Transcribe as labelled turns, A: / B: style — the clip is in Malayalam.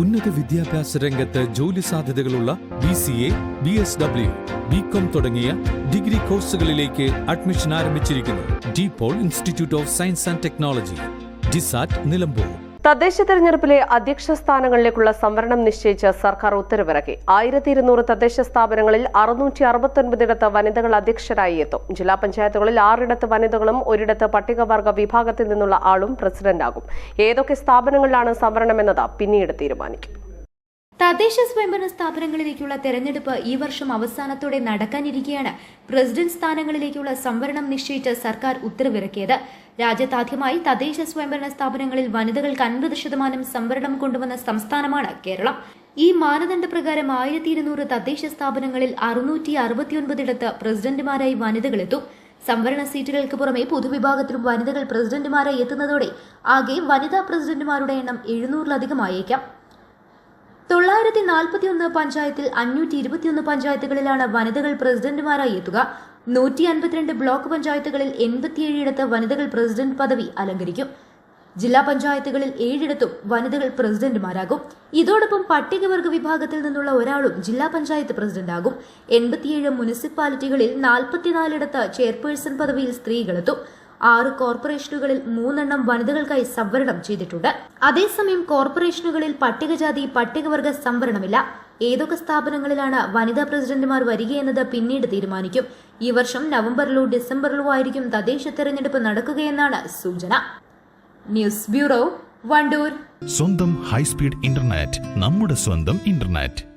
A: ഉന്നത വിദ്യാഭ്യാസ രംഗത്ത് ജോലി സാധ്യതകളുള്ള B C A B S W B com തുടങ്ങിയ ഡിഗ്രി കോഴ്സുകളിലേക്ക് അഡ്മിഷൻ ആരംഭിച്ചിരിക്കുന്നു De Paul institute of science and technology DISAT Nilambur
B: തദ്ദേശ തെരഞ്ഞെടുപ്പിലെ അധ്യക്ഷ സ്ഥാനങ്ങളിലേക്കുള്ള സംവരണം നിശ്ചയിച്ച് സർക്കാർ ഉത്തരവിറക്കി ആയിരത്തി ഇരുന്നൂറ് തദ്ദേശ സ്ഥാപനങ്ങളിൽ അറുന്നൂറ്റി അറുപത്തൊൻപതിടത്ത് വനിതകൾ അധ്യക്ഷരായി എത്തും ജില്ലാ പഞ്ചായത്തുകളിൽ ആറിടത്ത് വനിതകളും ഒരിടത്ത് പട്ടികവർഗ വിഭാഗത്തിൽ നിന്നുള്ള ആളും പ്രസിഡന്റാകും ഏതൊക്കെ സ്ഥാപനങ്ങളിലാണ് സംവരണമെന്നത് പിന്നീട് തീരുമാനിക്കും
C: തദ്ദേശ സ്വയംഭരണ സ്ഥാപനങ്ങളിലേക്കുള്ള തെരഞ്ഞെടുപ്പ് ഈ വർഷം അവസാനത്തോടെ നടക്കാനിരിക്കെയാണ് പ്രസിഡന്റ് സ്ഥാനങ്ങളിലേക്കുള്ള സംവരണം നിശ്ചയിച്ച സർക്കാർ ഉത്തരവിറക്കിയത് രാജ്യത്താദ്യമായി തദ്ദേശ സ്വയംഭരണ സ്ഥാപനങ്ങളിൽ വനിതകൾക്ക് അൻപത് ശതമാനം സംവരണം കൊണ്ടുവന്ന സംസ്ഥാനമാണ് കേരളം ഈ മാനദണ്ഡപ്രകാരം ആയിരത്തി ഇരുന്നൂറ് തദ്ദേശ സ്ഥാപനങ്ങളിൽ അറുന്നൂറ്റി അറുപത്തിയൊൻപതിടത്ത് പ്രസിഡന്റുമാരായി വനിതകളെത്തും സംവരണ സീറ്റുകൾക്ക് പുറമെ പൊതുവിഭാഗത്തിലും വനിതകൾ പ്രസിഡന്റുമാരായി എത്തുന്നതോടെ ആകെ വനിതാ പ്രസിഡന്റുമാരുടെ എണ്ണം എഴുന്നൂറിലധികമായേക്കാം ആയിരത്തി നാൽപ്പത്തിയൊന്ന് പഞ്ചായത്തിൽ അഞ്ഞൂറ്റി ഇരുപത്തിയൊന്ന് പഞ്ചായത്തുകളിലാണ് വനിതകൾ പ്രസിഡന്റുമാരായി എത്തുക നൂറ്റി അൻപത്തിരണ്ട് ബ്ലോക്ക് പഞ്ചായത്തുകളിൽ എൺപത്തിയേഴിടത്ത് വനിതകൾ പ്രസിഡന്റ് പദവി അലങ്കരിക്കും ജില്ലാ പഞ്ചായത്തുകളിൽ ഏഴിടത്തും വനിതകൾ പ്രസിഡന്റുമാരാകും ഇതോടൊപ്പം പട്ടികവർഗ വിഭാഗത്തിൽ നിന്നുള്ള ഒരാളും ജില്ലാ പഞ്ചായത്ത് പ്രസിഡന്റാകും എൺപത്തിയേഴ് മുനിസിപ്പാലിറ്റികളിൽ നാൽപ്പത്തിനാലിടത്ത് ചെയർപേഴ്സൺ പദവിയിൽ സ്ത്രീകളെത്തും ആറ് കോർപ്പറേഷനുകളിൽ മൂന്നെണ്ണം വനിതകൾക്കായി സംവരണം ചെയ്തിട്ടുണ്ട് അതേസമയം കോർപ്പറേഷനുകളിൽ പട്ടികജാതി പട്ടികവർഗ സംവരണമില്ല ഏതൊക്കെ സ്ഥാപനങ്ങളിലാണ് വനിതാ പ്രസിഡന്റുമാർ വരികയെന്നത് പിന്നീട് തീരുമാനിക്കും ഈ വർഷം നവംബറിലോ ഡിസംബറിലോ ആയിരിക്കും തദ്ദേശ തെരഞ്ഞെടുപ്പ് നടക്കുകയെന്നാണ് സൂചന
D: ന്യൂസ് ബ്യൂറോ വണ്ടൂർ
E: സ്വന്തം ഹൈസ്പീഡ് ഇന്റർനെറ്റ് നമ്മുടെ സ്വന്തം ഇന്റർനെറ്റ്